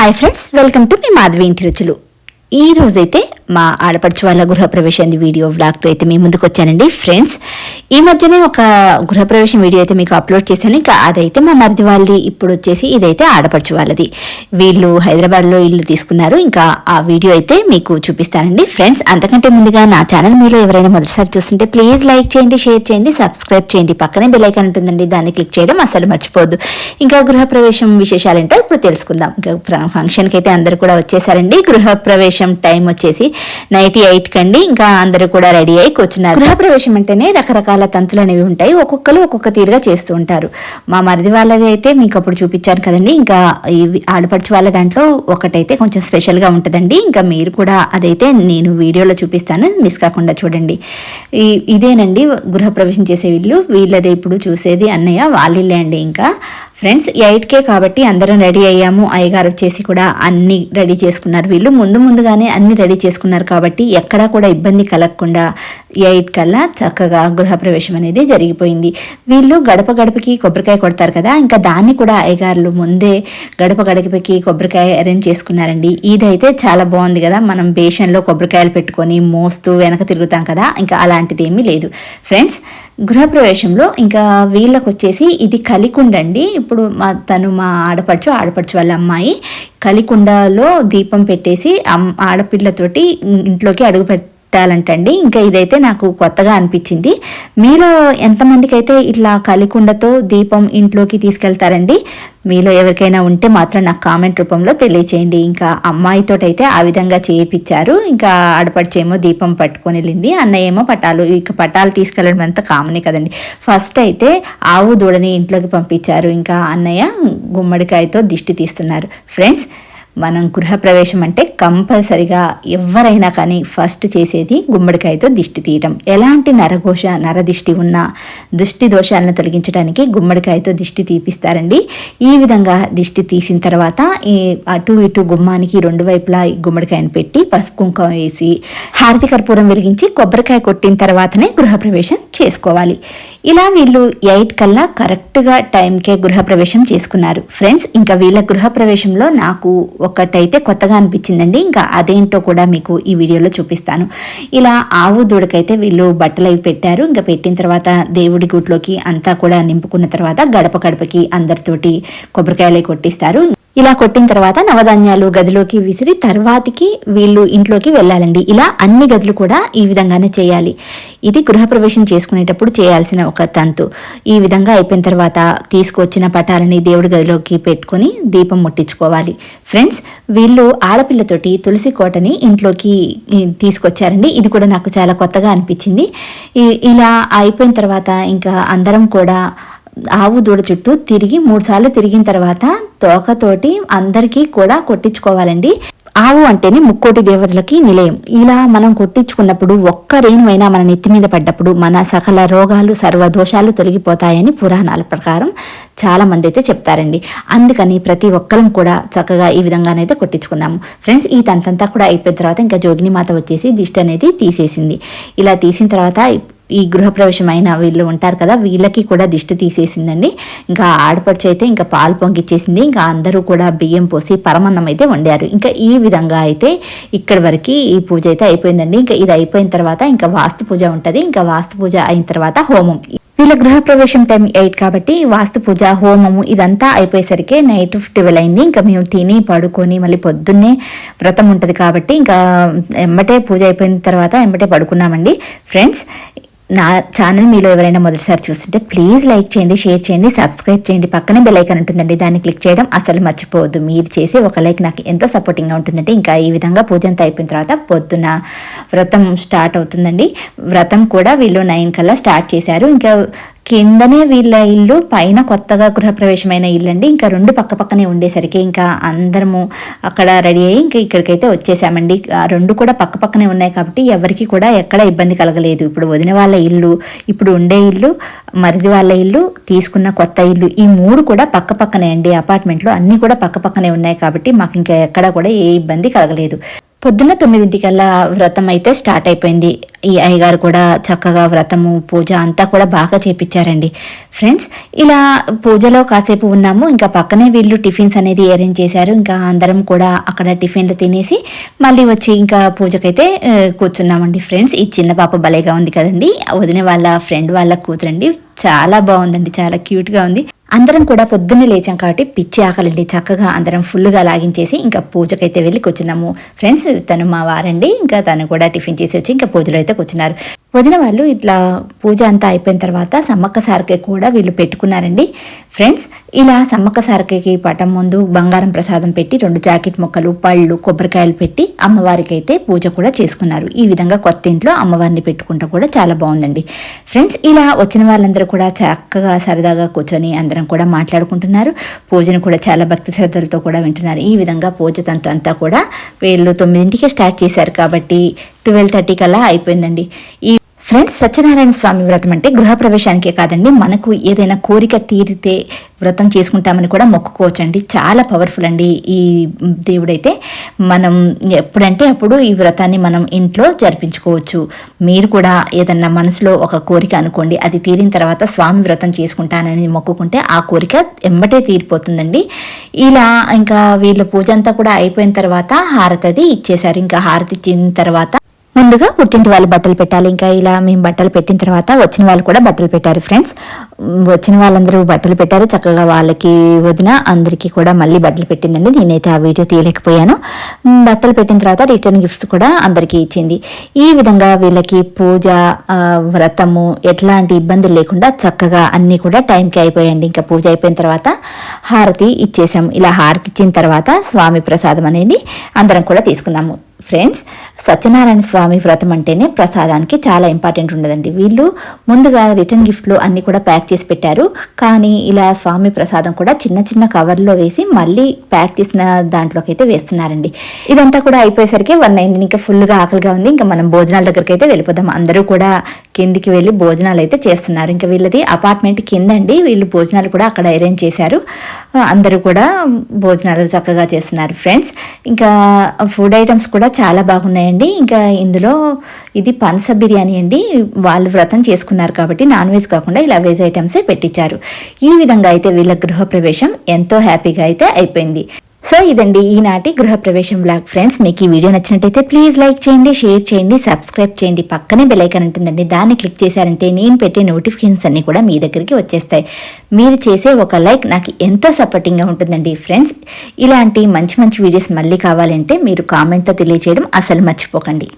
Hi friends welcome to మీ మాధవి ఇంటి రుచులు. ఈ రోజైతే మా ఆడపడుచు వాళ్ళ గృహప్రవేశాన్ని వీడియో వ్లాగ్తో అయితే మీ ముందుకు వచ్చానండి. ఫ్రెండ్స్ ఈ మధ్యనే ఒక గృహప్రవేశం వీడియో అయితే మీకు అప్లోడ్ చేశాను. ఇంకా అదైతే మా మరిది వాళ్ళది. ఇప్పుడు వచ్చేసి ఇదైతే ఆడపడుచు వాళ్ళది. వీళ్ళు హైదరాబాద్లో ఇల్లు తీసుకున్నారు. ఇంకా ఆ వీడియో అయితే మీకు చూపిస్తానండి. ఫ్రెండ్స్ అంతకంటే ముందుగా నా ఛానల్ మీరు ఎవరైనా మొదటిసారి చూస్తుంటే ప్లీజ్ లైక్ చేయండి షేర్ చేయండి సబ్స్క్రైబ్ చేయండి. పక్కనే బెల్ ఉంటుందండి. దాన్ని క్లిక్ చేయడం అసలు మర్చిపోద్దు ఇంకా గృహప్రవేశం విశేషాలు ఏంటో ఇప్పుడు తెలుసుకుందాం. ఇంకా ఫంక్షన్కి అయితే అందరూ కూడా వచ్చేసారండి. గృహప్రవేశం టైం వచ్చేసి నైట్ ఎయిట్ కండి. ఇంకా అందరూ కూడా రెడీ అయి కూర్చున్నారు. గృహప్రవేశం అంటేనే రకరకాల తంతులు అనేవి ఉంటాయి. ఒక్కొక్కరు ఒక్కొక్క తీరుగా చేస్తూ ఉంటారు. మా మరిది వాళ్ళది అయితే మీకు అప్పుడు చూపించాను కదండి. ఇంకా ఇవి ఆడపడుచు వాళ్ళ దాంట్లో ఒకటైతే కొంచెం స్పెషల్గా ఉంటుందండి. ఇంకా మీరు కూడా అదైతే నేను వీడియోలో చూపిస్తాను. మిస్ కాకుండా చూడండి. ఇదేనండి గృహప్రవేశం చేసే వీళ్ళు వీళ్ళదే ఇప్పుడు చూసేది అన్నయ్య వాళ్ళిల్లే అండి ఇంకా. ఫ్రెండ్స్ ఎయిట్కే కాబట్టి అందరం రెడీ అయ్యాము. అయ్యగారు వచ్చేసి కూడా అన్ని రెడీ చేసుకున్నారు. వీళ్ళు ముందు ముందుగానే అన్ని రెడీ చేసుకున్నారు కాబట్టి ఎక్కడా కూడా ఇబ్బంది కలగకుండా ఎయిట్ కల్లా చక్కగా గృహప్రవేశం అనేది జరిగిపోయింది. వీళ్ళు గడప గడపకి కొబ్బరికాయ కొడతారు కదా ఇంకా దాన్ని కూడా అయ్యగారులు ముందే గడప గడపకి కొబ్బరికాయ అరేంజ్ చేసుకున్నారండి. ఇదైతే చాలా బాగుంది కదా మనం బేషన్లో కొబ్బరికాయలు పెట్టుకొని మోస్తూ వెనక తిరుగుతాం కదా ఇంకా అలాంటిది ఏమీ లేదు. ఫ్రెండ్స్ గృహప్రవేశంలో ఇంకా వీళ్ళకు వచ్చేసి ఇది కలికుండండి ఇప్పుడు మా తను మా ఆడపడుచు ఆడపడుచు వాళ్ళ అమ్మాయి కలికుండలో దీపం పెట్టేసి ఆడపిల్లతోటి ఇంట్లోకి అడుగు పెట్టాలంటండి. ఇంకా ఇదైతే నాకు కొత్తగా అనిపించింది. మీలో ఎంతమందికి అయితే ఇట్లా కలికుండతో దీపం ఇంట్లోకి తీసుకెళ్తారండి? మీలో ఎవరికైనా ఉంటే మాత్రం నాకు కామెంట్ రూపంలో తెలియచేయండి. ఇంకా అమ్మాయితో అయితే ఆ విధంగా చేయించారు ఇంకా ఆడపడిచేమో దీపం పట్టుకొని వెళ్ళింది. అన్నయ్య ఏమో పటాలు ఇక పటాలు తీసుకెళ్ళడం అంతా కామనే కదండి. ఫస్ట్ అయితే ఆవు దూడని ఇంట్లోకి పంపించారు. ఇంకా అన్నయ్య గుమ్మడికాయతో దిష్టి తీస్తున్నారు. ఫ్రెండ్స్ మనం గృహప్రవేశం అంటే కంపల్సరిగా ఎవరైనా కానీ ఫస్ట్ చేసేది గుమ్మడికాయతో దిష్టి తీయటం. ఎలాంటి నరఘోష నరదిష్టి ఉన్నా దుష్టి దోషాలను తొలగించడానికి గుమ్మడికాయతో దిష్టి తీపిస్తారండి. ఈ విధంగా దిష్టి తీసిన తర్వాత ఈ అటు ఇటు గుమ్మానికి రెండు వైపులా గుమ్మడికాయను పెట్టి పసుపు కుంకుమ వేసి హారతి కర్పూరం వెలిగించి కొబ్బరికాయ కొట్టిన తర్వాతనే గృహప్రవేశం చేసుకోవాలి. ఇలా వీళ్ళు ఎయిట్ కల్లా కరెక్ట్గా టైంకే గృహప్రవేశం చేసుకున్నారు. ఫ్రెండ్స్ ఇంకా వీళ్ళ గృహప్రవేశంలో నాకు ఒకటైతే కొత్తగా అనిపించిందండి. ఇంకా అదేంటో కూడా మీకు ఈ వీడియోలో చూపిస్తాను. ఇలా ఆవు దూడకైతే వీళ్ళు బట్టలు అవి పెట్టారు. ఇంకా పెట్టిన తర్వాత దేవుడి గుట్లోకి అంతా కూడా నింపుకున్న తర్వాత గడప గడపకి అందరితోటి కొబ్బరికాయలు కొట్టిస్తారు. ఇలా కొట్టిన తర్వాత నవధాన్యాలు గదిలోకి విసిరి తర్వాతికి వీళ్ళు ఇంట్లోకి వెళ్ళాలండి. ఇలా అన్ని గదులు కూడా ఈ విధంగానే చేయాలి. ఇది గృహప్రవేశం చేసుకునేటప్పుడు చేయాల్సిన ఒక తంతు. ఈ విధంగా అయిపోయిన తర్వాత తీసుకొచ్చిన పటాలని దేవుడి గదిలోకి పెట్టుకొని దీపం ముట్టించుకోవాలి. ఫ్రెండ్స్ వీళ్ళు ఆడపిల్లతోటి తులసి కోటని ఇంట్లోకి తీసుకొచ్చారండి. ఇది కూడా నాకు చాలా కొత్తగా అనిపించింది. ఇలా అయిపోయిన తర్వాత ఇంకా అందరం కూడా ఆవు దూడ చుట్టూ తిరిగి మూడు సార్లు తిరిగిన తర్వాత తోకతోటి అందరికీ కూడా కొట్టించుకోవాలండి. ఆవు అంటేనే ముక్కోటి దేవతలకి నిలయం. ఇలా మనం కొట్టించుకున్నప్పుడు ఒక్క రేణువైనా మన నెత్తి మీద పడ్డప్పుడు మన సకల రోగాలు సర్వదోషాలు తొలగిపోతాయని పురాణాల ప్రకారం చాలా మంది అయితే చెప్తారండి. అందుకని ప్రతి ఒక్కరం కూడా చక్కగా ఈ విధంగానైతే కొట్టించుకున్నాము. ఫ్రెండ్స్ ఈ తంతంతా కూడా అయిపోయిన తర్వాత ఇంకా జోగిని మాత వచ్చేసి దిష్టి అనేది తీసేసింది. ఇలా తీసిన తర్వాత ఈ గృహప్రవేశమైన అయిన వీళ్ళు ఉంటారు కదా వీళ్ళకి కూడా దిష్టి తీసేసిందండి. ఇంకా ఆడపడుచు అయితే ఇంకా పాలు పొంగిచ్చేసింది. ఇంకా అందరూ కూడా బియ్యం పోసి పరమన్నం అయితే వండారు. ఇంకా ఈ విధంగా అయితే ఇక్కడి వరకు ఈ పూజ అయితే అయిపోయిందండి. ఇంకా ఇది అయిపోయిన తర్వాత ఇంకా వాస్తు పూజ ఉంటుంది. ఇంకా వాస్తు పూజ అయిన తర్వాత హోమం. వీళ్ళ గృహప్రవేశం టైం ఎయిట్ కాబట్టి వాస్తు పూజ హోమము ఇదంతా అయిపోయేసరికి నైట్ ట్వెల్వ్ అయింది. ఇంకా మేము తిని పడుకొని మళ్ళీ పొద్దున్నే వ్రతం ఉంటుంది కాబట్టి ఇంకా ఎంబటే పూజ అయిపోయిన తర్వాత ఎంబటే పడుకున్నామండి. ఫ్రెండ్స్ నా ఛానల్ మీలో ఎవరైనా మొదటిసారి చూస్తుంటే ప్లీజ్ లైక్ చేయండి షేర్ చేయండి సబ్స్క్రైబ్ చేయండి. పక్కనే బెల్ ఐకాన్ ఉంటుందండి. దాన్ని క్లిక్ చేయడం అసలు మర్చిపోవద్దు. మీరు చేసే ఒక లైక్ నాకు ఎంతో సపోర్టింగ్గా ఉంటుందంటే ఇంకా ఈ విధంగా పూజ అంతా అయిపోయిన తర్వాత పొద్దున వ్రతం స్టార్ట్ అవుతుందండి. వ్రతం కూడా వీళ్ళు నైన్ కల్లా స్టార్ట్ చేశారు. ఇంకా కిందనే వీళ్ళ ఇల్లు పైన కొత్తగా గృహప్రవేశమైన ఇల్లు అండి ఇంకా రెండు పక్క పక్కనే ఉండేసరికి ఇంకా అందరము అక్కడ రెడీ అయ్యి ఇంకా ఇక్కడికైతే వచ్చేసామండి. ఆ రెండు కూడా పక్క పక్కనే ఉన్నాయి కాబట్టి ఎవరికి కూడా ఎక్కడ ఇబ్బంది కలగలేదు. ఇప్పుడు వదిన వాళ్ళ ఇల్లు ఇప్పుడు ఉండే ఇల్లు మరిది వాళ్ళ ఇల్లు తీసుకున్న కొత్త ఇల్లు ఈ మూడు కూడా పక్క పక్కనే అండి. అపార్ట్మెంట్లో అన్నీ కూడా పక్క పక్కనే ఉన్నాయి కాబట్టి మాకు ఇంకా ఎక్కడ కూడా ఏ ఇబ్బంది కలగలేదు. పొద్దున్న తొమ్మిదింటికల్లా వ్రతం అయితే స్టార్ట్ అయిపోయింది. ఈ అయ్యగారు కూడా చక్కగా వ్రతము పూజ అంతా కూడా బాగా చేపించారండి ఫ్రెండ్స్ ఇలా పూజలో కాసేపు ఉన్నాము. ఇంకా పక్కనే వీళ్ళు టిఫిన్స్ అనేది అరేంజ్ చేశారు. ఇంకా అందరం కూడా అక్కడ టిఫిన్లు తినేసి మళ్ళీ వచ్చి ఇంకా పూజకైతే కూర్చున్నామండి. ఫ్రెండ్స్ ఈ చిన్న పాప భలేగా ఉంది కదండి. వదిన వాళ్ళ ఫ్రెండ్ వాళ్ళ కూతురండి. చాలా బాగుందండి. చాలా క్యూట్గా ఉంది. అందరం కూడా పొద్దున్నే లేచాం కాబట్టి పిచ్చి ఆకలండి. చక్కగా అందరం ఫుల్గా లాగించేసి ఇంకా పూజకైతే వెళ్ళి కూర్చున్నాము. ఫ్రెండ్స్ తను మా వారండి. ఇంకా తను కూడా టిఫిన్ చేసి వచ్చి ఇంకా పూజలో అయితే కూర్చున్నారు. వదిన వాళ్ళు ఇట్లా పూజ అంతా అయిపోయిన తర్వాత సమ్మక్క సారకే కూడా వీళ్ళు పెట్టుకున్నారండి. ఫ్రెండ్స్ ఇలా సమ్మక్క సారకేకి పటం ముందు బంగారం ప్రసాదం పెట్టి రెండు జాకెట్ మొక్కలు పళ్ళు కొబ్బరికాయలు పెట్టి అమ్మవారికి అయితే పూజ కూడా చేసుకున్నారు. ఈ విధంగా కొత్త ఇంట్లో అమ్మవారిని పెట్టుకుంటా కూడా చాలా బాగుందండి. ఫ్రెండ్స్ ఇలా వచ్చిన వాళ్ళందరూ కూడా చక్కగా సరదాగా కూర్చొని అందరం కూడా మాట్లాడుకుంటున్నారు. పూజను కూడా చాలా భక్తి శ్రద్ధలతో కూడా వింటున్నారు. ఈ విధంగా పూజ తంతు అంతా కూడా వీళ్ళు తొమ్మిదింటికే స్టార్ట్ చేశారు కాబట్టి ట్వెల్వ్ థర్టీ కల్లా అయిపోయిందండి. ఈ ఫ్రెండ్స్ సత్యనారాయణ స్వామి వ్రతం అంటే గృహప్రవేశానికే కాదండి. మనకు ఏదైనా కోరిక తీరితే వ్రతం చేసుకుంటామని కూడా మొక్కుకోవచ్చండి. చాలా పవర్ఫుల్ అండి ఈ దేవుడైతే. మనం ఎప్పుడంటే అప్పుడు ఈ వ్రతాన్ని మనం ఇంట్లో జరిపించుకోవచ్చు. మీరు కూడా ఏదన్నా మనసులో ఒక కోరిక అనుకోండి అది తీరిన తర్వాత స్వామి వ్రతం చేసుకుంటానని మొక్కుకుంటే ఆ కోరిక ఎంబటే తీరిపోతుందండి. ఇలా ఇంకా వీళ్ళ పూజ అంతా కూడా అయిపోయిన తర్వాత హారతి అది ఇచ్చేశారు. ఇంకా హారతి ఇచ్చిన తర్వాత ముందుగా పుట్టింటి వాళ్ళు బట్టలు పెట్టాలి. ఇంకా ఇలా మేము బట్టలు పెట్టిన తర్వాత వచ్చిన వాళ్ళు కూడా బట్టలు పెట్టారు ఫ్రెండ్స్. వచ్చిన వాళ్ళందరూ బట్టలు పెట్టారు. చక్కగా వాళ్ళకి వదిన అందరికీ కూడా మళ్ళీ బట్టలు పెట్టిందండి. నేనైతే ఆ వీడియో తీయలేకపోయాను. బట్టలు పెట్టిన తర్వాత రిటర్న్ గిఫ్ట్స్ కూడా అందరికీ ఇచ్చింది. ఈ విధంగా వీళ్ళకి పూజ వ్రతము ఎట్లాంటి ఇబ్బందులు లేకుండా చక్కగా అన్నీ కూడా టైంకి అయిపోయాయండి. ఇంకా పూజ అయిపోయిన తర్వాత హారతి ఇచ్చేసాము. ఇలా హారతి ఇచ్చిన తర్వాత స్వామి ప్రసాదం అనేది అందరం కూడా తీసుకున్నాము. ఫ్రెండ్స్ సత్యనారాయణ స్వామి వ్రతం అంటేనే ప్రసాదానికి చాలా ఇంపార్టెంట్ ఉండదండి. వీళ్ళు ముందుగా రిటర్న్ గిఫ్ట్లు అన్నీ కూడా ప్యాక్ చేసి పెట్టారు. కానీ ఇలా స్వామి ప్రసాదం కూడా చిన్న చిన్న కవర్లో వేసి మళ్ళీ ప్యాక్ చేసిన దాంట్లోకి అయితే వేస్తున్నారండి. ఇదంతా కూడా అయిపోయేసరికి వన్ అయింది ఇంకా ఫుల్గా ఆకలిగా ఉంది. ఇంకా మనం భోజనాల దగ్గరికి అయితే వెళ్ళిపోదాం. అందరూ కూడా కిందికి వెళ్ళి భోజనాలు అయితే చేస్తున్నారు. ఇంకా వీళ్ళది అపార్ట్మెంట్ కిందండి. వీళ్ళు భోజనాలు కూడా అక్కడ అరేంజ్ చేశారు. అందరూ కూడా భోజనాలు చక్కగా చేస్తున్నారు ఫ్రెండ్స్ ఇంకా ఫుడ్ ఐటమ్స్ కూడా చాలా బాగున్నాయండి. ఇంకా ఇందులో ఇది పనస బిర్యానీ అండి. వాళ్ళు వ్రతం చేసుకున్నారు కాబట్టి నాన్ వెజ్ కాకుండా ఇలా వెజ్ ఐటమ్సే పెట్టించారు. ఈ విధంగా అయితే వీళ్ళ గృహప్రవేశం ఎంతో హ్యాపీగా అయితే అయిపోయింది. సో ఇదండి ఈనాటి గృహప్రవేశం బ్లాగ్ ఫ్రెండ్స్ మీకు ఈ వీడియో నచ్చినట్టయితే ప్లీజ్ లైక్ చేయండి షేర్ చేయండి సబ్స్క్రైబ్ చేయండి. పక్కనే బెలైకన్ ఉంటుందండి. దాన్ని క్లిక్ చేశారంటే నేను పెట్టే నోటిఫికేషన్స్ అన్నీ కూడా మీ దగ్గరికి వచ్చేస్తాయి. మీరు చేసే ఒక లైక్ నాకు ఎంతో సపోర్టింగ్గా ఉంటుందండి ఫ్రెండ్స్ ఇలాంటి మంచి మంచి వీడియోస్ మళ్ళీ కావాలంటే మీరు కామెంట్తో తెలియజేయడం అసలు మర్చిపోకండి.